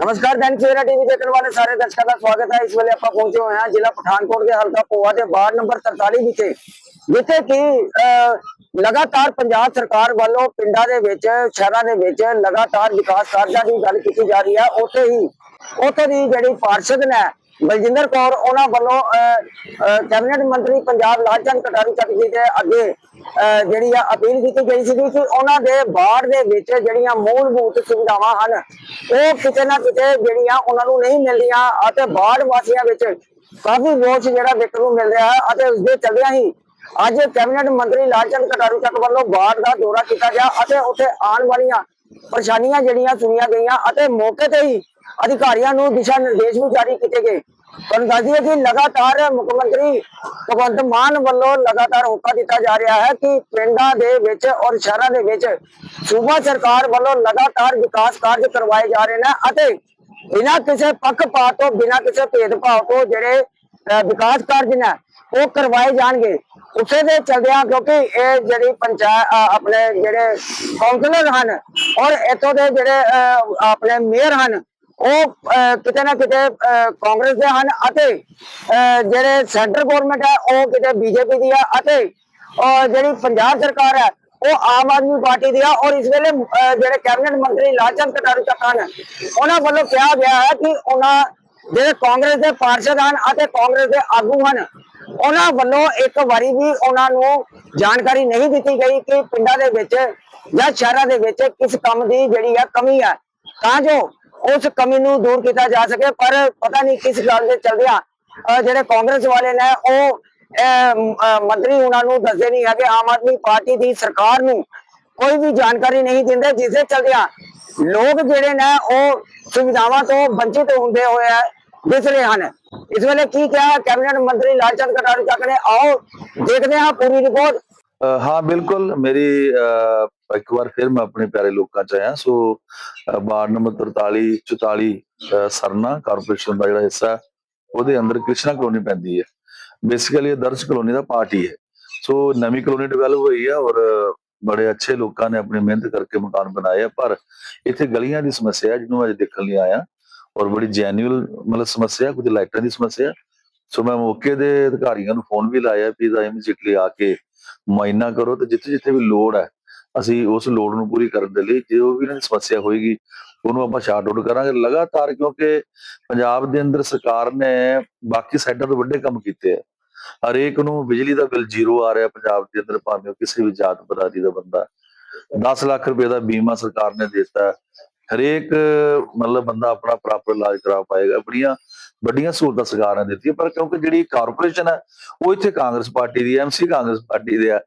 ਨਮਸਕਾਰ ਦੈਨਿਕ ਸਵੇਰਾ ਟੀਵੀ ਦੇਖਣ ਵਾਲੇ ਸਾਰੇ ਦਰਸ਼ਕਾਂ ਦਾ ਸਵਾਗਤ ਹੈ ਇਸ ਵੇਲੇ ਆਪਾਂ ਪਹੁੰਚੇ ਹੋਏ ਹਾਂ ਜ਼ਿਲ੍ਹਾ ਪਠਾਨਕੋਟ ਦੇ ਹਲਕਾ ਪੋਆ ਦੇ ਵਾਰਡ ਨੰਬਰ 43 ਵਿਖੇ ਜਿੱਥੇ ਕਿ ਅਹ, ਲਗਾਤਾਰ ਪੰਜਾਬ ਸਰਕਾਰ ਵੱਲੋਂ ਪਿੰਡਾਂ ਦੇ ਵਿੱਚ ਸ਼ਹਿਰਾਂ ਦੇ ਵਿੱਚ ਲਗਾਤਾਰ ਵਿਕਾਸ ਕਾਰਜਾਂ ਦੀ ਗੱਲ ਕੀਤੀ ਜਾ ਰਹੀ ਹੈ ਉੱਥੇ ਹੀ ਉੱਥੇ ਦੀ ਜਿਹੜੀ ਪਾਰਸ਼ਦ ਨੇ ਬਲਜਿੰਦਰ ਕੌਰ ਉਹਨਾਂ ਵੱਲੋਂ ਕੈਬਨਿਟ ਮੰਤਰੀ ਪੰਜਾਬ ਲਾਲਚੰਦ ਕਟਾਰੂ ਚੱਕ ਜੀ ਦੇ ਅੱਗੇ ਜਿਹੜੀ ਆ ਅਪੀਲ ਕੀਤੀ ਗਈ ਸੀ ਕਿ ਉਹਨਾਂ ਦੇ ਬਾੜ ਦੇ ਵਿੱਚ ਜਿਹੜੀਆਂ ਮੂਲਭੂਤ ਸੁਵਿਧਾਵਾਂ ਹਨ, ਉਹ ਕਿਤੇ ਨਾ ਕਿਤੇ ਜਿਹੜੀਆਂ ਉਹਨਾਂ ਨੂੰ ਨਹੀਂ ਮਿਲਦੀਆਂ ਅਤੇ ਬਾੜ ਵਾਸੀਆਂ ਵਿੱਚ ਕਾਫੀ ਰੋਸ ਜਿਹੜਾ ਵੇਖਣ ਨੂੰ ਮਿਲ ਰਿਹਾ ਹੈ ਅਤੇ ਉਸ ਦੇ ਚੱਲਦਿਆਂ ਹੀ ਅੱਜ ਕੈਬਨਿਟ ਮੰਤਰੀ ਲਾਲਚੰਦ ਕਟਾਰੂ ਚੱਕ ਵੱਲੋਂ ਬਾੜ ਦਾ ਦੌਰਾ ਕੀਤਾ ਗਿਆ ਅਤੇ ਉੱਥੇ ਆਉਣ ਵਾਲੀਆਂ ਪਰੇਸ਼ਾਨੀਆਂ ਜਿਹੜੀਆਂ ਸੁਣੀਆਂ ਗਈਆਂ ਅਤੇ ਮੌਕੇ ਤੇ ਹੀ ਅਧਿਕਾਰੀਆਂ ਨੂੰ ਦਿਸ਼ਾ ਨਿਰਦੇਸ਼ ਵੀ ਜਾਰੀ ਕੀਤੇ ਗਏ। ਤੁਹਾਨੂੰ ਦੱਸ ਦਈਏ ਕਿ ਲਗਾਤਾਰ ਮੁੱਖ ਮੰਤਰੀ ਭਗਵੰਤ ਮਾਨ ਵੱਲੋਂ ਲਗਾਤਾਰ ਹੋਕਾ ਦਿੱਤਾ ਜਾ ਰਿਹਾ ਹੈ ਕਿ ਪਿੰਡਾਂ ਦੇ ਵਿੱਚ ਔਰ ਸ਼ਹਿਰਾਂ ਦੇ ਵਿੱਚ ਸੂਬਾ ਸਰਕਾਰ ਵੱਲੋਂ ਲਗਾਤਾਰ ਵਿਕਾਸ ਕਾਰਜ ਕਰਵਾਏ ਜਾ ਰਹੇ ਨੇ ਅਤੇ ਬਿਨਾਂ ਕਿਸੇ ਪੱਖਪਾਤ ਤੋਂ, ਬਿਨਾਂ ਕਿਸੇ ਭੇਦਭਾਵ ਤੋਂ ਜਿਹੜੇ ਵਿਕਾਸ ਕਾਰਜ ਨੇ, ਉਹ ਕਰਵਾਏ ਜਾਣਗੇ। ਉਸੇ ਦੇ ਚਲਦਿਆਂ ਕਿਉਂਕਿ ਇਹ ਜਿਹੜੀ ਪੰਚਾਇਤ ਆਪਣੇ ਜਿਹੜੇ ਕਾਉਂਸਲਰ ਹਨ ਔਰ ਇਥੋਂ ਦੇ ਜਿਹੜੇ ਆਪਣੇ ਮੇਅਰ ਹਨ ਉਹ ਕਿਤੇ ਨਾ ਕਿਤੇ ਕਾਂਗਰਸ ਦੇ ਹਨ ਅਤੇ ਜਿਹੜੇ ਸੈਂਟਰ ਗਵਰਨਮੈਂਟ ਹੈ, ਉਹ ਕਿਤੇ ਬੀਜੇਪੀ ਦੀ ਹੈ ਅਤੇ ਜਿਹੜੀ ਪੰਜਾਬ ਸਰਕਾਰ ਹੈ, ਉਹ ਆਮ ਆਦਮੀ ਪਾਰਟੀ ਦੀ ਆ ਔਰ ਇਸ ਵੇਲੇ ਜਿਹੜੇ ਕੈਬਨਿਟ ਮੰਤਰੀ ਲਾਲਚੰਦ ਕਟਾਰੂ ਚੱਕ ਹਨ, ਉਹਨਾਂ ਵੱਲੋਂ ਕਿਹਾ ਗਿਆ ਹੈ ਕਿ ਉਹਨਾਂ ਜਿਹੜੇ ਕਾਂਗਰਸ ਦੇ ਪਾਰਸ਼ਦ ਹਨ ਅਤੇ ਕਾਂਗਰਸ ਦੇ ਆਗੂ ਹਨ, ਉਹਨਾਂ ਵੱਲੋਂ ਇੱਕ ਵਾਰੀ ਵੀ ਉਹਨਾਂ ਨੂੰ ਜਾਣਕਾਰੀ ਨਹੀਂ ਦਿੱਤੀ ਗਈ ਕਿ ਪਿੰਡਾਂ ਦੇ ਵਿੱਚ ਜਾਂ ਸ਼ਹਿਰਾਂ ਦੇ ਵਿੱਚ ਕਿਸ ਕੰਮ ਦੀ ਜਿਹੜੀ ਆ ਕਮੀ ਹੈ ਤਾਂ ਜੋ ਉਸ ਕਮੀ ਨੂੰ ਦੂਰ ਕੀਤਾ ਜਾ ਸਕੇ, ਪਰ ਪਤਾ ਨਹੀਂ ਕਿਸ ਗੱਲ ਦੇ ਚਲਦਿਆਂ ਜਿਹੜੇ ਕਾਂਗਰਸ ਵਾਲੇ ਨੇ, ਉਹ ਮੰਤਰੀ ਉਹਨਾਂ ਨੂੰ ਦੱਸਦੇ ਨਹੀਂ ਹੈਗੇ। ਆਮ ਆਦਮੀ ਪਾਰਟੀ ਦੀ ਸਰਕਾਰ ਨੂੰ ਕੋਈ ਵੀ ਜਾਣਕਾਰੀ ਨਹੀਂ ਦਿੰਦੇ, ਜਿਸ ਦੇ ਚਲਦਿਆਂ ਲੋਕ ਜਿਹੜੇ ਨੇ, ਉਹ ਸੁਵਿਧਾਵਾਂ ਤੋਂ ਵੰਚਿਤ ਹੁੰਦੇ ਹੋਏ ਆ, ਦਿਸ ਰਹੇ ਹਨ। ਇਸ ਵੇਲੇ ਕੀ ਕਿਹਾ, ਕੈਬਨਿਟ ਮੰਤਰੀ ਲਾਲਚੰਦ ਕਟਾਰੂ ਚੱਕ ਨੇ? ਆਓ, ਦੇਖਦੇ ਹਾਂ ਪੂਰੀ ਰਿਪੋਰਟ। ਹਾਂ, ਬਿਲਕੁਲ। ਮੇਰੀ ਇੱਕ ਵਾਰ ਫਿਰ ਮੈਂ ਆਪਣੇ ਪਿਆਰੇ ਲੋਕਾਂ ਚ ਆਇਆ। ਸੋ ਵਾਰਡ ਨੰਬਰ 43 44 ਸਰਨਾ ਕਾਰਪੋਰੇਸ਼ਨ ਦਾ ਜਿਹੜਾ ਹਿੱਸਾ ਉਹਦੇ ਅੰਦਰ ਕ੍ਰਿਸ਼ਨਾ ਕਲੋਨੀ ਪੈਂਦੀ ਹੈ। ਬੇਸਿਕਲੀ ਇਹ ਦਰਸ਼ ਕਲੋਨੀ ਦਾ ਪਾਰਟ ਹੀ ਹੈ। ਸੋ, ਨਵੀਂ ਕਲੋਨੀ ਡਿਵੈਲਪ ਹੋਈ ਹੈ ਔਰ ਬੜੇ ਅੱਛੇ ਲੋਕਾਂ ਨੇ ਆਪਣੀ ਮਿਹਨਤ ਕਰਕੇ ਮਕਾਨ ਬਣਾਏ ਆ, ਪਰ ਇੱਥੇ ਗਲੀਆਂ ਦੀ ਸਮੱਸਿਆ ਜਿਹਨੂੰ ਅੱਜ ਦੇਖਣ ਲਈ ਆਇਆ। ਔਰ ਬੜੀ ਜੈਨੂਅਲ ਮਤਲਬ ਸਮੱਸਿਆ, ਕੁਝ ਲਾਈਟਾਂ ਦੀ ਸਮੱਸਿਆ। ਸੋ ਮੈਂ ਮੌਕੇ ਦੇ ਅਧਿਕਾਰੀਆਂ ਨੂੰ ਫੋਨ ਵੀ ਲਾਇਆ ਵੀ ਦਾ ਇਮੀਡੀਏਟਲੀ ਆ ਕੇ ਮੁਆਇਨਾ ਕਰੋ ਤੇ ਜਿੱਥੇ ਜਿੱਥੇ ਵੀ ਲੋੜ ਹੈ, ਅਸੀਂ ਉਸ ਲੋੜ ਨੂੰ ਪੂਰੀ ਕਰਨ ਦੇ ਲਈ ਜੋ ਵੀ ਇਹਨਾਂ ਦੀ ਸਮੱਸਿਆ ਹੋਏਗੀ, ਉਹਨੂੰ ਆਪਾਂ ਸ਼ਾਰਟ ਆਊਟ ਕਰਾਂਗੇ। ਲਗਾਤਾਰ ਕਿਉਂਕਿ ਪੰਜਾਬ ਦੇ ਅੰਦਰ ਸਰਕਾਰ ਨੇ ਬਾਕੀ ਸਾਈਡਾਂ ਤੋਂ ਵੱਡੇ ਕੰਮ ਕੀਤੇ ਆ। ਹਰੇਕ ਨੂੰ ਬਿਜਲੀ ਦਾ ਬਿੱਲ ਜ਼ੀਰੋ ਆ ਰਿਹਾ ਪੰਜਾਬ ਦੇ ਅੰਦਰ, ਭਾਵੇਂ ਉਹ ਕਿਸੇ ਵੀ ਜਾਤ ਬਰਾਦਰੀ ਦਾ ਬੰਦਾ 10 ਲੱਖ ਰੁਪਏ ਦਾ ਬੀਮਾ ਸਰਕਾਰ ਨੇ ਦਿੱਤਾ। ਹਰੇਕ ਮਤਲਬ ਬੰਦਾ ਆਪਣਾ ਪ੍ਰਾਪਰ ਇਲਾਜ ਕਰਾ ਪਾਏਗਾ। ਬੜੀਆਂ ਵੱਡੀਆਂ ਸਹੂਲਤਾਂ ਸਰਕਾਰ ਨੇ ਦਿੱਤੀਆਂ ਪਰ ਕਿਉਂਕਿ ਜਿਹੜੀ ਕਾਰਪੋਰੇਸ਼ਨ ਹੈ ਉਹ ਇੱਥੇ ਕਾਂਗਰਸ ਪਾਰਟੀ ਦੀ ਐਮਸੀ ਕਾਂਗਰਸ ਪਾਰਟੀ ਦੇ ਆ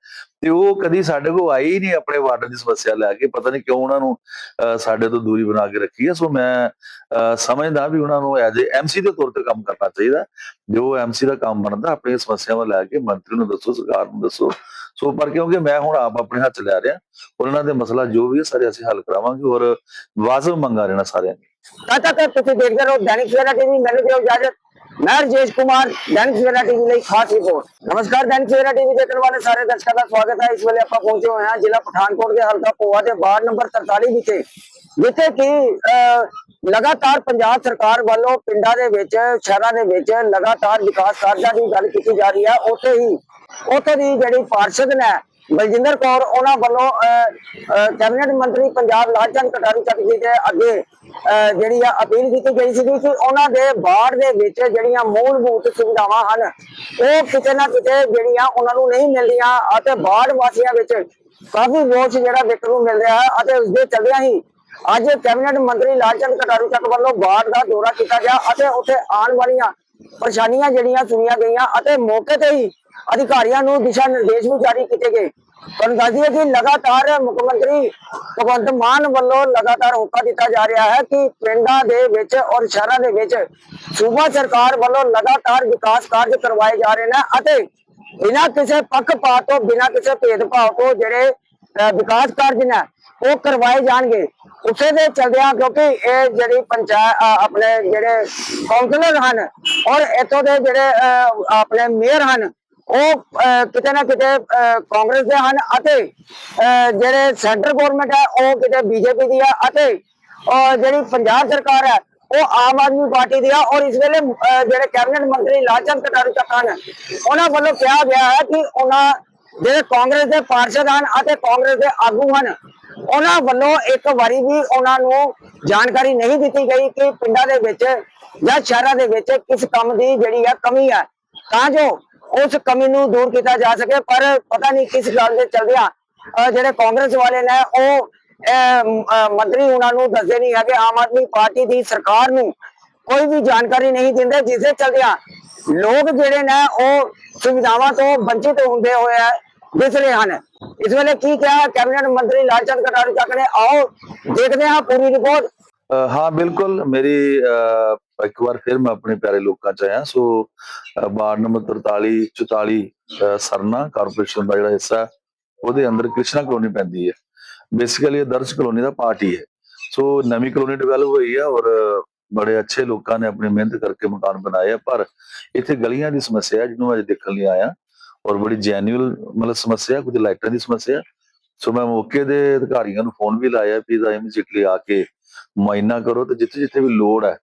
ਤੇ ਉਹ ਕਦੀ ਸਾਡੇ ਕੋਲ ਆਈ ਹੀ ਨਹੀਂ ਆਪਣੇ ਵਾਰਡ ਦੀ ਸਮੱਸਿਆ ਲੈ ਕੇ ਪਤਾ ਨਹੀਂ ਕਿਉਂ ਉਹਨਾਂ ਨੂੰ ਅਹ, ਸਾਡੇ ਤੋਂ ਦੂਰੀ ਬਣਾ ਕੇ ਰੱਖੀ ਹੈ। ਸੋ ਮੈਂ ਅਹ, ਸਮਝਦਾ ਵੀ ਉਹਨਾਂ ਨੂੰ ਐਜ਼ ਏ ਐਮਸੀ ਦੇ ਤੌਰ ਤੇ ਕੰਮ ਕਰਨਾ ਚਾਹੀਦਾ। ਜੋ ਐਮਸੀ ਦਾ ਕੰਮ ਬਣਦਾ ਆਪਣੀਆਂ ਸਮੱਸਿਆਵਾਂ ਲੈ ਕੇ ਮੰਤਰੀ ਨੂੰ ਦੱਸੋ ਸਰਕਾਰ ਨੂੰ ਦੱਸੋ। ਸੋ ਪਰ ਕਿਉਂਕਿ ਮੈਂ ਹੁਣ ਆਪ ਆਪਣੇ ਹੱਥ 'ਚ ਲੈ ਰਿਹਾ ਔਰ ਉਹਨਾਂ ਦੇ ਮਸਲਾ ਜੋ ਵੀ ਹੈ ਸਾਰੇ ਅਸੀਂ ਹੱਲ ਕਰਾਵਾਂਗੇ ਔਰ ਵਾਜਬ ਮੰਗਾ ਰਹਿਣਾ ਸਾਰਿਆਂ ਨੇ ਤਦ ਤੱਕ ਤੁਸੀਂ ਦੇਖਦੇ ਰਹੋ ਦੈਨਿਕ ਸਵੇਰਾ ਟੀਵੀ, ਮੈਨੂੰ ਦਿਓ ਇਜਾਜ਼ਤ। ਮੈਂ ਰਜੇਸ਼ ਕੁਮਾਰ, ਦੈਨਿਕ ਸਵੇਰਾ ਟੀਵੀ ਲਈ ਖਾਸ ਰਿਪੋਰਟ ਨਮਸਕਾਰ, ਦੈਨਿਕ ਸਵੇਰਾ ਟੀਵੀ ਦੇਖਣ ਵਾਲੇ ਸਾਰੇ ਦਰਸ਼ਕਾਂ ਦਾ ਸਵਾਗਤ ਹੈ। ਇਸ ਵੇਲੇ ਆਪਾਂ ਪਹੁੰਚੇ ਹੋਏ ਹਾਂ ਜ਼ਿਲ੍ਹਾ ਪਠਾਨਕੋਟ ਦੇ ਹਲਕਾ ਪੋਆ ਦੇ ਵਾਰਡ ਨੰਬਰ 43 ਵਿਖੇ, ਜਿੱਥੇ ਕਿ ਲਗਾਤਾਰ ਪੰਜਾਬ ਸਰਕਾਰ ਵੱਲੋਂ ਪਿੰਡਾਂ ਦੇ ਵਿੱਚ, ਸ਼ਹਿਰਾਂ ਦੇ ਵਿੱਚ ਲਗਾਤਾਰ ਵਿਕਾਸ ਕਾਰਜਾਂ ਦੀ ਗੱਲ ਕੀਤੀ ਜਾ ਰਹੀ ਹੈ। ਉੱਥੇ ਹੀ, ਉੱਥੇ ਦੀ ਜਿਹੜੀ ਪਾਰਸ਼ਦ ਨੇ ਬਲਜਿੰਦਰ ਕੌਰ ਉਹਨਾਂ ਵੱਲੋਂ ਕੈਬਨਿਟ ਮੰਤਰੀ ਪੰਜਾਬ ਲਾਲਚੰਦ ਕਟਾਰੂ ਚੱਕ ਜੀ ਦੇ ਅੱਗੇ ਜਿਹੜੀ ਆ ਅਪੀਲ ਕੀਤੀ ਗਈ ਸੀ ਕਿ ਉਹਨਾਂ ਦੇ ਬਾੜ ਦੇ ਵਿੱਚ ਜਿਹੜੀਆਂ ਮੂਲਭੂਤ ਸੁਵਿਧਾਵਾਂ ਹਨ, ਉਹ ਕਿਤੇ ਨਾ ਕਿਤੇ ਜਿਹੜੀਆਂ ਉਹਨਾਂ ਨੂੰ ਨਹੀਂ ਮਿਲਦੀਆਂ ਅਤੇ ਬਾੜ ਵਾਸੀਆਂ ਵਿੱਚ ਕਾਫੀ ਰੋਸ ਜਿਹੜਾ ਵੇਖਣ ਨੂੰ ਮਿਲ ਰਿਹਾ ਹੈ ਅਤੇ ਉਸ ਦੇ ਚੱਲਦਿਆਂ ਹੀ ਅੱਜ ਕੈਬਨਿਟ ਮੰਤਰੀ ਲਾਲਚੰਦ ਕਟਾਰੂ ਚੱਕ ਵੱਲੋਂ ਬਾੜ ਦਾ ਦੌਰਾ ਕੀਤਾ ਗਿਆ ਅਤੇ ਉੱਥੇ ਆਉਣ ਵਾਲੀਆਂ ਪਰੇਸ਼ਾਨੀਆਂ ਜਿਹੜੀਆਂ ਸੁਣੀਆਂ ਗਈਆਂ ਅਤੇ ਮੌਕੇ ਤੇ ਹੀ ਅਧਿਕਾਰੀਆਂ ਨੂੰ ਦਿਸ਼ਾ ਨਿਰਦੇਸ਼ ਵੀ ਜਾਰੀ ਕੀਤੇ ਗਏ। ਤੁਹਾਨੂੰ ਦੱਸ ਦਈਏ ਕਿ ਲਗਾਤਾਰ ਮੁੱਖ ਮੰਤਰੀ ਭਗਵੰਤ ਮਾਨ ਵੱਲੋਂ ਲਗਾਤਾਰ ਹੋਕਾ ਦਿੱਤਾ ਜਾ ਰਿਹਾ ਹੈ ਕਿ ਪਿੰਡਾਂ ਦੇ ਵਿੱਚ ਔਰ ਸ਼ਹਿਰਾਂ ਦੇ ਵਿੱਚ ਸੂਬਾ ਸਰਕਾਰ ਵੱਲੋਂ ਲਗਾਤਾਰ ਵਿਕਾਸ ਕਾਰਜ ਕਰਵਾਏ ਜਾ ਰਹੇ ਨੇ ਅਤੇ ਬਿਨਾਂ ਕਿਸੇ ਪੱਖਪਾਤ ਤੋਂ, ਬਿਨਾਂ ਕਿਸੇ ਭੇਦਭਾਵ ਤੋਂ ਜਿਹੜੇ ਵਿਕਾਸ ਕਾਰਜ ਨੇ, ਉਹ ਕਰਵਾਏ ਜਾਣਗੇ। ਉਸੇ ਦੇ ਚਲਦਿਆਂ ਕਿਉਂਕਿ ਇਹ ਜਿਹੜੀ ਪੰਚਾਇਤ ਆਪਣੇ ਜਿਹੜੇ ਕਾਉਂਸਲਰ ਹਨ ਔਰ ਇਥੋਂ ਦੇ ਜਿਹੜੇ ਆਪਣੇ ਮੇਅਰ ਹਨ ਉਹ ਕਿਤੇ ਨਾ ਕਿਤੇ ਕਾਂਗਰਸ ਦੇ ਹਨ ਅਤੇ ਜਿਹੜੇ ਸੈਂਟਰ ਗਵਰਨਮੈਂਟ ਹੈ, ਉਹ ਕਿਤੇ ਬੀਜੇਪੀ ਦੀ ਹੈ ਅਤੇ ਜਿਹੜੀ ਪੰਜਾਬ ਸਰਕਾਰ ਹੈ, ਉਹ ਆਮ ਆਦਮੀ ਪਾਰਟੀ ਦੀ ਆ ਔਰ ਇਸ ਵੇਲੇ ਜਿਹੜੇ ਕੈਬਨਿਟ ਮੰਤਰੀ ਲਾਲਚੰਦ ਕਟਾਰੂ ਚੱਕ ਉਹਨਾਂ ਵੱਲੋਂ ਕਿਹਾ ਗਿਆ ਹੈ ਕਿ ਉਹਨਾਂ ਜਿਹੜੇ ਕਾਂਗਰਸ ਦੇ ਪਾਰਸ਼ਦ ਹਨ ਅਤੇ ਕਾਂਗਰਸ ਦੇ ਆਗੂ ਹਨ, ਉਹਨਾਂ ਵੱਲੋਂ ਇੱਕ ਵਾਰੀ ਵੀ ਉਹਨਾਂ ਨੂੰ ਜਾਣਕਾਰੀ ਨਹੀਂ ਦਿੱਤੀ ਗਈ ਕਿ ਪਿੰਡਾਂ ਦੇ ਵਿੱਚ ਜਾਂ ਸ਼ਹਿਰਾਂ ਦੇ ਵਿੱਚ ਕਿਸ ਕੰਮ ਦੀ ਜਿਹੜੀ ਆ ਕਮੀ ਹੈ। ਤਾਂ ਜੋ ਉਸ ਕਮੀ ਨੂੰ ਦੂਰ ਕੀਤਾ ਜਾ ਸਕੇ, ਪਰ ਪਤਾ ਨਹੀਂ ਕਿਸ ਗੱਲ ਦੇ ਚਲਦਿਆਂ ਜਿਹੜੇ ਕਾਂਗਰਸ ਵਾਲੇ ਨੇ, ਉਹ ਮੰਤਰੀ ਉਹਨਾਂ ਨੂੰ ਦੱਸਦੇ ਨਹੀਂ ਹੈ ਆਮ ਆਦਮੀ ਪਾਰਟੀ ਦੀ ਸਰਕਾਰ ਨੂੰ ਕੋਈ ਵੀ ਜਾਣਕਾਰੀ ਨਹੀਂ ਦਿੰਦੇ, ਜਿਸ ਦੇ ਚਲਦਿਆਂ ਲੋਕ ਜਿਹੜੇ ਨੇ, ਉਹ ਸੁਵਿਧਾਵਾਂ ਤੋਂ ਵੰਚਿਤ ਹੁੰਦੇ ਹੋਏ ਆ, ਦਿਸ ਰਹੇ ਹਨ। ਇਸ ਵੇਲੇ ਕੀ ਕਿਹਾ ਕੈਬਨਿਟ ਮੰਤਰੀ ਲਾਲਚੰਦ ਕਟਾਰੂ ਚੱਕ ਨੇ? ਆਓ, ਦੇਖਦੇ ਹਾਂ ਪੂਰੀ ਰਿਪੋਰਟ। ਹਾਂ, ਬਿਲਕੁਲ। ਮੇਰੀ ਇੱਕ ਵਾਰ ਫਿਰ ਮੈਂ ਆਪਣੇ ਪਿਆਰੇ ਲੋਕਾਂ ਚ ਆਇਆ। ਸੋ ਵਾਰਡ ਨੰਬਰ 43 44 ਸਰਨਾ ਕਾਰਪੋਰੇਸ਼ਨ ਦਾ ਜਿਹੜਾ ਹਿੱਸਾ ਉਹਦੇ ਅੰਦਰ ਕ੍ਰਿਸ਼ਨਾ ਕਲੋਨੀ ਪੈਂਦੀ ਹੈ। ਬੇਸਿਕਲੀ ਇਹ ਦਰਸ਼ ਕਲੋਨੀ ਦਾ ਪਾਰਟ ਹੀ ਹੈ। ਸੋ, ਨਵੀਂ ਕਲੋਨੀ ਡਿਵੈਲਪ ਹੋਈ ਹੈ ਔਰ ਬੜੇ ਅੱਛੇ ਲੋਕਾਂ ਨੇ ਆਪਣੀ ਮਿਹਨਤ ਕਰਕੇ ਮਕਾਨ ਬਣਾਏ ਆ। ਪਰ ਇੱਥੇ ਗਲੀਆਂ ਦੀ ਸਮੱਸਿਆ ਹੈ, ਜਿਹਨੂੰ ਅੱਜ ਦੇਖਣ ਲਈ ਆਇਆ। ਔਰ ਬੜੀ ਜੈਨੂਅਲ ਮਤਲਬ ਸਮੱਸਿਆ, ਕੁਝ ਲਾਈਟਾਂ ਦੀ ਸਮੱਸਿਆ। ਸੋ, ਮੈਂ ਮੌਕੇ ਦੇ ਅਧਿਕਾਰੀਆਂ ਨੂੰ ਫੋਨ ਵੀ ਲਾਇਆ ਵੀ ਦਾ ਇਮੀਡੀਏਟਲੀ ਆ ਕੇ ਮੁਆਇਨਾ ਕਰੋ ਤੇ ਜਿੱਥੇ ਜਿੱਥੇ ਵੀ ਲੋੜ ਹੈ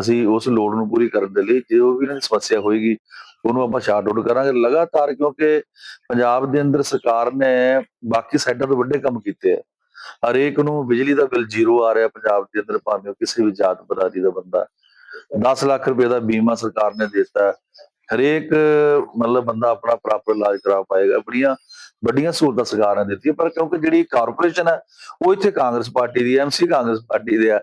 ਅਸੀਂ ਉਸ ਲੋੜ ਨੂੰ ਪੂਰੀ ਕਰਨ ਦੇ ਲਈ, ਜੋ ਵੀ ਇਹਨਾਂ ਦੀ ਸਮੱਸਿਆ ਹੋਏਗੀ, ਉਹਨੂੰ ਆਪਾਂ ਸ਼ਾਰਟ ਆਊਟ ਕਰਾਂਗੇ। ਲਗਾਤਾਰ ਕਿਉਂਕਿ ਪੰਜਾਬ ਦੇ ਅੰਦਰ ਸਰਕਾਰ ਨੇ ਬਾਕੀ ਸਾਈਡਾਂ ਤੋਂ ਵੱਡੇ ਕੰਮ ਕੀਤੇ ਆ। ਹਰੇਕ ਨੂੰ ਬਿਜਲੀ ਦਾ ਬਿੱਲ ਜ਼ੀਰੋ ਆ ਰਿਹਾ ਪੰਜਾਬ ਦੇ ਅੰਦਰ, ਭਾਵੇਂ ਉਹ ਕਿਸੇ ਵੀ ਜਾਤ ਬਰਾਦਰੀ ਦਾ ਬੰਦਾ। 10 ਲੱਖ ਰੁਪਏ ਦਾ ਬੀਮਾ ਸਰਕਾਰ ਨੇ ਦਿੱਤਾ। ਹਰੇਕ ਮਤਲਬ ਬੰਦਾ ਆਪਣਾ ਪ੍ਰਾਪਰ ਇਲਾਜ ਕਰਾ ਪਾਏਗਾ। ਬੜੀਆਂ ਵੱਡੀਆਂ ਸਹੂਲਤਾਂ ਸਰਕਾਰ ਨੇ ਦਿੱਤੀਆਂ ਪਰ ਕਿਉਂਕਿ ਜਿਹੜੀ ਕਾਰਪੋਰੇਸ਼ਨ ਹੈ ਉਹ ਇੱਥੇ ਕਾਂਗਰਸ ਪਾਰਟੀ ਦੀ ਐਮਸੀ ਕਾਂਗਰਸ ਪਾਰਟੀ ਦੇ ਆ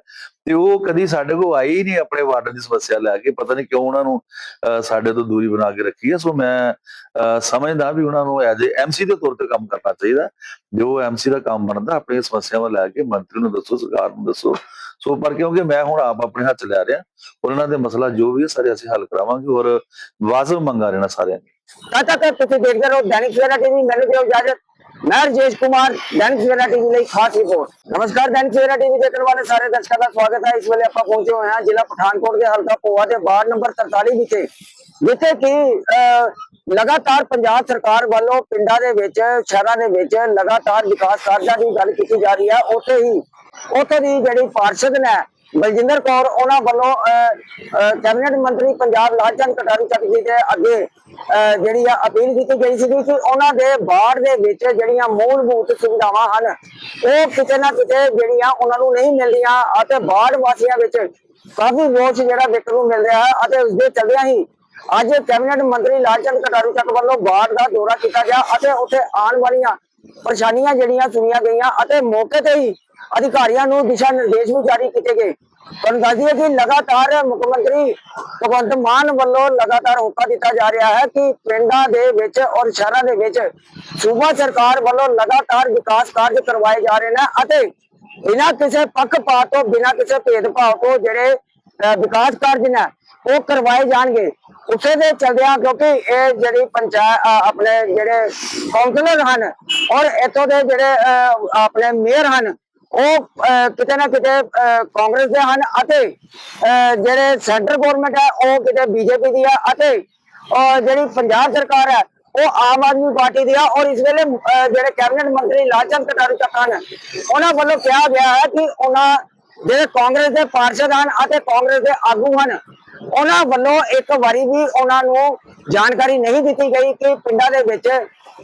ਤੇ ਉਹ ਕਦੀ ਸਾਡੇ ਕੋਲ ਆਈ ਹੀ ਨਹੀਂ ਆਪਣੇ ਵਾਰਡ ਦੀ ਸਮੱਸਿਆ ਲੈ ਕੇ ਪਤਾ ਨਹੀਂ ਕਿਉਂ ਉਹਨਾਂ ਨੂੰ ਅਹ, ਸਾਡੇ ਤੋਂ ਦੂਰੀ ਬਣਾ ਕੇ ਰੱਖੀ ਹੈ ਸੋ ਮੈਂ ਅਹ, ਸਮਝਦਾ ਵੀ ਉਹਨਾਂ ਨੂੰ ਐਜ਼ ਏ ਐਮਸੀ ਦੇ ਤੌਰ ਤੇ ਕੰਮ ਕਰਨਾ ਚਾਹੀਦਾ ਜੋ ਐਮਸੀ ਦਾ ਕੰਮ ਬਣਦਾ ਆਪਣੀਆਂ ਸਮੱਸਿਆਵਾਂ ਲੈ ਕੇ ਮੰਤਰੀ ਨੂੰ ਦੱਸੋ ਸਰਕਾਰ ਨੂੰ ਦੱਸੋ ਸੋ ਪਰ ਕਿਉਂਕਿ ਮੈਂ ਹੁਣ ਆਪ ਆਪਣੇ ਹੱਥ 'ਚ ਲੈ ਰਿਹਾ ਔਰ ਉਹਨਾਂ ਦੇ ਮਸਲਾ ਜੋ ਵੀ ਹੈ ਸਾਰੇ ਅਸੀਂ ਹੱਲ ਕਰਾਵਾਂਗੇ ਔਰ ਵਾਜ਼ਬ ਮੰਗਾ ਰਹਿਣਾ ਸਾਰਿਆਂ ਨੇ ਤਦ ਤੱਕ ਤੁਸੀਂ ਦੇਖਦੇ ਰਹੋ? ਦੈਨਿਕ ਸਵੇਰਾ ਟੀਵੀ ਮੈਨੂੰ ਦਿਓ ਇਜਾਜ਼ਤ? ਮੈਂ ਰਜੇਸ਼ ਕੁਮਾਰ ਦੈਨਿਕ ਸਵੇਰਾ ਟੀਵੀ ਲਈ ਖਾਸ ਰਿਪੋਰਟ ਨਮਸਕਾਰ ਦੈਨਿਕ ਸਵੇਰਾ ਟੀਵੀ ਦੇਖਣ ਵਾਲੇ ਸਾਰੇ ਦਰਸ਼ਕਾਂ ਦਾ ਸਵਾਗਤ ਹੈ। ਇਸ ਵੇਲੇ ਆਪਾਂ ਪਹੁੰਚੇ ਹੋਏ ਹਾਂ ਜ਼ਿਲ੍ਹਾ ਪਠਾਨਕੋਟ ਦੇ ਹਲਕਾ ਪੋਆ ਦੇ ਵਾਰਡ ਨੰਬਰ 43 ਵਿਖੇ, ਜਿੱਥੇ ਕਿ ਲਗਾਤਾਰ ਪੰਜਾਬ ਸਰਕਾਰ ਵੱਲੋਂ ਪਿੰਡਾਂ ਦੇ ਵਿੱਚ, ਸ਼ਹਿਰਾਂ ਦੇ ਵਿੱਚ ਲਗਾਤਾਰ ਵਿਕਾਸ ਕਾਰਜਾਂ ਦੀ ਗੱਲ ਕੀਤੀ ਜਾ ਰਹੀ ਹੈ ਉੱਥੇ ਹੀ, ਉੱਥੇ ਦੀ ਜਿਹੜੀ ਪਾਰਸ਼ਦ ਨੇ, ਬਲਜਿੰਦਰ ਕੌਰ, ਉਹਨਾਂ ਵੱਲੋਂ ਕੈਬਨਿਟ ਮੰਤਰੀ ਪੰਜਾਬ ਲਾਲਚੰਦ ਕਟਾਰੀ ਚੱਕ ਜੀ ਦੇ ਅੱਗੇ ਜਿਹੜੀ ਆ ਅਪੀਲ ਕੀਤੀ ਗਈ ਸੀ ਕਿ ਉਹਨਾਂ ਦੇ ਬਾੜ ਦੇ ਵਿੱਚ ਜਿਹੜੀਆਂ ਮੂਲਭੂਤ ਸੁਵਿਧਾਵਾਂ ਹਨ, ਉਹ ਕਿਤੇ ਨਾ ਕਿਤੇ ਜਿਹੜੀਆਂ ਉਹਨਾਂ ਨੂੰ ਨਹੀਂ ਮਿਲਦੀਆਂ ਅਤੇ ਬਾੜ ਵਾਸੀਆਂ ਵਿੱਚ ਕਾਫੀ ਰੋਸ ਜਿਹੜਾ ਦੇਖਣ ਨੂੰ ਮਿਲ ਰਿਹਾ ਹੈ ਅਤੇ ਉਸ ਦੇ ਚੱਲਦਿਆਂ ਹੀ ਅੱਜ ਕੈਬਨਿਟ ਮੰਤਰੀ ਲਾਲਚੰਦ ਕਟਾਰੂ ਚੱਕ ਵੱਲੋਂ ਬਾੜ ਦਾ ਦੌਰਾ ਕੀਤਾ ਗਿਆ ਅਤੇ ਉੱਥੇ ਆਉਣ ਵਾਲੀਆਂ ਪਰੇਸ਼ਾਨੀਆਂ ਜਿਹੜੀਆਂ ਸੁਣੀਆਂ ਗਈਆਂ ਅਤੇ ਮੌਕੇ ਤੇ ਹੀ ਅਧਿਕਾਰੀਆਂ ਨੂੰ ਦਿਸ਼ਾ ਨਿਰਦੇਸ਼ ਵੀ ਜਾਰੀ ਕੀਤੇ ਗਏ। ਤੁਹਾਨੂੰ ਦੱਸ ਲਗਾਤਾਰ ਮੁੱਖ ਮੰਤਰੀ ਭਗਵੰਤ ਮਾਨ ਵੱਲੋਂ ਲਗਾਤਾਰ ਹੋਕਾ ਦਿੱਤਾ ਜਾ ਰਿਹਾ ਹੈ ਕਿ ਪਿੰਡਾਂ ਦੇ ਵਿੱਚ ਔਰ ਸ਼ਹਿਰਾਂ ਦੇ ਵਿੱਚ ਸੂਬਾ ਸਰਕਾਰ ਵੱਲੋਂ ਲਗਾਤਾਰ ਵਿਕਾਸ ਕਾਰਜ ਕਰਵਾਏ ਜਾ ਰਹੇ ਨੇ ਅਤੇ ਬਿਨਾਂ ਕਿਸੇ ਪੱਖਪਾਤ ਤੋਂ, ਬਿਨਾਂ ਕਿਸੇ ਭੇਦਭਾਵ ਤੋਂ ਜਿਹੜੇ ਵਿਕਾਸ ਕਾਰਜ ਨੇ, ਉਹ ਕਰਵਾਏ ਜਾਣਗੇ। ਉਸੇ ਦੇ ਚਲਦਿਆਂ ਕਿਉਂਕਿ ਇਹ ਜਿਹੜੀ ਪੰਚਾਇਤ ਆਪਣੇ ਜਿਹੜੇ ਕਾਉਂਸਲਰ ਹਨ ਔਰ ਇਥੋਂ ਦੇ ਜਿਹੜੇ ਆਪਣੇ ਮੇਅਰ ਹਨ ਉਹ ਕਿਤੇ ਨਾ ਕਿਤੇ ਕਾਂਗਰਸ ਦੇ ਹਨ ਅਤੇ ਜਿਹੜੇ ਸੈਂਟਰ ਗਵਰਨਮੈਂਟ ਹੈ, ਉਹ ਕਿਤੇ ਬੀਜੇਪੀ ਦੀ ਹੈ ਅਤੇ ਜਿਹੜੀ ਪੰਜਾਬ ਸਰਕਾਰ ਹੈ, ਉਹ ਆਮ ਆਦਮੀ ਪਾਰਟੀ ਦੀ ਆ ਔਰ ਇਸ ਵੇਲੇ ਜਿਹੜੇ ਕੈਬਨਿਟ ਮੰਤਰੀ ਲਾਲਚੰਦ ਕਟਾਰੂ ਚੱਕ ਉਹਨਾਂ ਵੱਲੋਂ ਕਿਹਾ ਗਿਆ ਹੈ ਕਿ ਉਹਨਾਂ ਜਿਹੜੇ ਕਾਂਗਰਸ ਦੇ ਪਾਰਸ਼ਦ ਹਨ ਅਤੇ ਕਾਂਗਰਸ ਦੇ ਆਗੂ ਹਨ, ਉਹਨਾਂ ਵੱਲੋਂ ਇੱਕ ਵਾਰੀ ਵੀ ਉਹਨਾਂ ਨੂੰ ਜਾਣਕਾਰੀ ਨਹੀਂ ਦਿੱਤੀ ਗਈ ਕਿ ਪਿੰਡਾਂ ਦੇ ਵਿੱਚ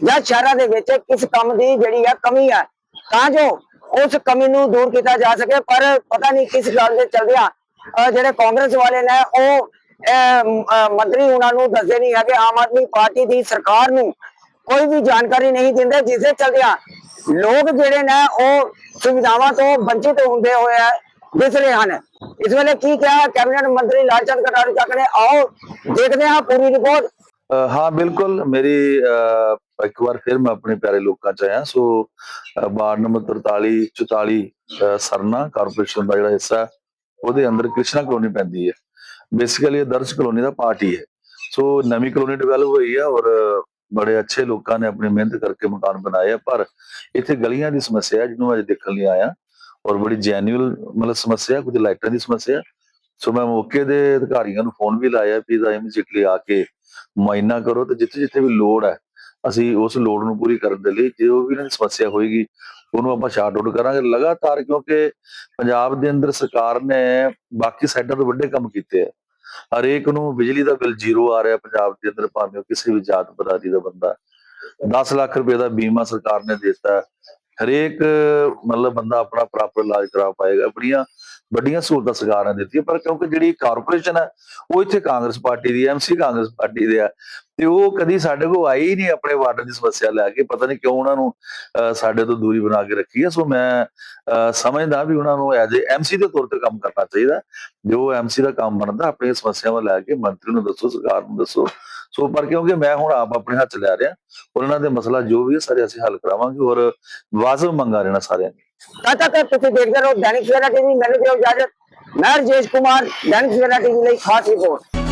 ਜਾਂ ਸ਼ਹਿਰਾਂ ਦੇ ਵਿੱਚ ਕਿਸ ਕੰਮ ਦੀ ਜਿਹੜੀ ਆ ਕਮੀ ਹੈ। ਤਾਂ ਜੋ ਉਸ ਕਮੀ ਨੂੰ ਦੂਰ ਕੀਤਾ ਜਾ ਸਕੇ, ਪਰ ਪਤਾ ਨਹੀਂ ਕਿਸ ਗੱਲ ਦੇ ਚਲਦਿਆਂ ਜਿਹੜੇ ਕਾਂਗਰਸ ਵਾਲੇ ਨੇ, ਉਹ ਮੰਤਰੀ ਉਹਨਾਂ ਨੂੰ ਦੱਸਦੇ ਨਹੀਂ ਹੈ ਆਮ ਆਦਮੀ ਪਾਰਟੀ ਦੀ ਸਰਕਾਰ ਨੂੰ ਕੋਈ ਵੀ ਜਾਣਕਾਰੀ ਨਹੀਂ ਦਿੰਦੇ, ਜਿਸ ਦੇ ਚਲਦਿਆਂ ਲੋਕ ਜਿਹੜੇ ਨੇ, ਉਹ ਸੁਵਿਧਾਵਾਂ ਤੋਂ ਵੰਚਿਤ ਹੁੰਦੇ ਹੋਏ ਦਿਸ ਰਹੇ ਹਨ। ਇਸ ਵੇਲੇ ਕੀ ਕਿਹਾ ਕੈਬਨਿਟ ਮੰਤਰੀ ਲਾਲਚੰਦ ਕਟਾਰੂ ਚੱਕ ਨੇ? ਆਓ ਦੇਖਦੇ ਹਾਂ ਪੂਰੀ ਰਿਪੋਰਟ। ਹਾਂ, ਬਿਲਕੁਲ। ਮੇਰੀ ਇੱਕ ਵਾਰ ਫਿਰ ਮੈਂ ਆਪਣੇ ਪਿਆਰੇ ਲੋਕਾਂ ਚ ਆਇਆ। ਸੋ ਵਾਰਡ ਨੰਬਰ 43 44 ਸਰਨਾ ਕਾਰਪੋਰੇਸ਼ਨ ਦਾ ਜਿਹੜਾ ਹਿੱਸਾ ਉਹਦੇ ਅੰਦਰ ਕ੍ਰਿਸ਼ਨਾ ਕਲੋਨੀ ਪੈਂਦੀ ਹੈ। ਬੇਸਿਕਲੀ ਇਹ ਦਰਸ਼ ਕਲੋਨੀ ਦਾ ਪਾਰਟ ਹੀ ਹੈ। ਸੋ, ਨਵੀਂ ਕਲੋਨੀ ਡਿਵੈਲਪ ਹੋਈ ਹੈ ਔਰ ਬੜੇ ਅੱਛੇ ਲੋਕਾਂ ਨੇ ਆਪਣੀ ਮਿਹਨਤ ਕਰਕੇ ਮਕਾਨ ਬਣਾਏ ਆ। ਪਰ ਇੱਥੇ ਗਲੀਆਂ ਦੀ ਸਮੱਸਿਆ ਜਿਹਨੂੰ ਅੱਜ ਦੇਖਣ ਲਈ ਆਇਆ। ਔਰ ਬੜੀ ਜੈਨੂਅਲ ਮਤਲਬ ਸਮੱਸਿਆ, ਕੁਝ ਲਾਈਟਾਂ ਦੀ ਸਮੱਸਿਆ। ਸੋ, ਮੈਂ ਮੌਕੇ ਦੇ ਅਧਿਕਾਰੀਆਂ ਨੂੰ ਫੋਨ ਵੀ ਲਾਇਆ, ਵੀ ਦਾ ਇਮੀਡੀਏਟਲੀ ਆ ਕੇ ਮਾਇਨਾ ਕਰੋ ਤੇ ਜਿੱਥੇ ਜਿੱਥੇ ਵੀ ਲੋੜ ਹੈ ਅਸੀਂ ਉਸ ਲੋੜ ਨੂੰ ਪੂਰੀ ਕਰਨ ਦੇ ਲਈ, ਜੋ ਵੀ ਇਹਨਾਂ ਦੀ ਸਮੱਸਿਆ ਹੋਏਗੀ, ਉਹਨੂੰ ਆਪਾਂ ਸ਼ਾਰਟ ਆਊਟ ਕਰਾਂਗੇ। ਲਗਾਤਾਰ ਕਿਉਂਕਿ ਪੰਜਾਬ ਦੇ ਅੰਦਰ ਸਰਕਾਰ ਨੇ ਬਾਕੀ ਸਾਈਡਾਂ ਤੋਂ ਵੱਡੇ ਕੰਮ ਕੀਤੇ ਆ। ਹਰੇਕ ਨੂੰ ਬਿਜਲੀ ਦਾ ਬਿੱਲ ਜ਼ੀਰੋ ਆ ਰਿਹਾ ਪੰਜਾਬ ਦੇ ਅੰਦਰ, ਭਾਵੇਂ ਉਹ ਕਿਸੇ ਵੀ ਜਾਤ ਬਰਾਦਰੀ ਦਾ ਬੰਦਾ। 10 ਲੱਖ ਰੁਪਏ ਦਾ ਬੀਮਾ ਸਰਕਾਰ ਨੇ ਦਿੱਤਾ। ਹਰੇਕ ਮਤਲਬ ਬੰਦਾ ਆਪਣਾ ਪ੍ਰਾਪਰ ਇਲਾਜ ਕਰਾ ਪਾਏਗਾ। ਆਪਣੀਆਂ ਵੱਡੀਆਂ ਸਹੂਲਤਾਂ ਸਰਕਾਰ ਨੇ ਦਿੱਤੀਆਂ ਪਰ ਕਿਉਂਕਿ ਜਿਹੜੀ ਕਾਰਪੋਰੇਸ਼ਨ ਹੈ ਉਹ ਇੱਥੇ ਕਾਂਗਰਸ ਪਾਰਟੀ ਦੀ ਐਮਸੀ ਕਾਂਗਰਸ ਪਾਰਟੀ ਦੇ ਆ ਤੇ ਉਹ ਕਦੀ ਸਾਡੇ ਕੋਲ ਆਈ ਨਹੀਂ ਆਪਣੇ ਵਾਰਡ ਦੀ ਸਮੱਸਿਆ ਲੈ ਕੇ ਪਤਾ ਨਹੀਂ ਕਿਉਂ ਉਹਨਾਂ ਨੂੰ ਅਹ, ਸਾਡੇ ਤੋਂ ਦੂਰੀ ਬਣਾ ਕੇ ਰੱਖੀ ਹੈ ਸੋ ਮੈਂ ਅਹ, ਸਮਝਦਾ ਵੀ ਉਹਨਾਂ ਨੂੰ ਐਜ਼ ਏ ਐਮਸੀ ਦੇ ਤੌਰ ਤੇ ਕੰਮ ਕਰਨਾ ਚਾਹੀਦਾ ਜੋ ਐਮਸੀ ਦਾ ਕੰਮ ਬਣਦਾ ਆਪਣੀਆਂ ਸਮੱਸਿਆਵਾਂ ਲੈ ਕੇ ਮੰਤਰੀ ਨੂੰ ਦੱਸੋ ਸਰਕਾਰ ਨੂੰ ਦੱਸੋ ਸੋ ਪਰ ਕਿਉਂਕਿ ਮੈਂ ਹੁਣ ਆਪ ਆਪਣੇ ਹੱਥ 'ਚ ਲੈ ਰਿਹਾ ਔਰ ਇਹਨਾਂ ਦੇ ਮਸਲਾ ਜੋ ਵੀ ਹੈ ਸਾਰੇ ਅਸੀਂ ਹੱਲ ਕਰਾਵਾਂਗੇ ਔਰ ਵਾਜਬ ਮੰਗਾ ਰਹਿਣਾ ਸਾਰਿਆਂ ਨੇ ਤਦ ਤੱਕ ਤੁਸੀਂ ਦੇਖਦੇ ਰਹੋ ਦੈਨਿਕ ਸਵੇਰਾ ਟੀਵੀ, ਮੈਨੂੰ ਦਿਓ ਇਜਾਜ਼ਤ। ਮੈਂ ਰਜੇਸ਼ ਕੁਮਾਰ, ਦੈਨਿਕ ਸਵੇਰਾ ਟੀਵੀ ਲਈ ਖਾਸ ਰਿਪੋਰਟ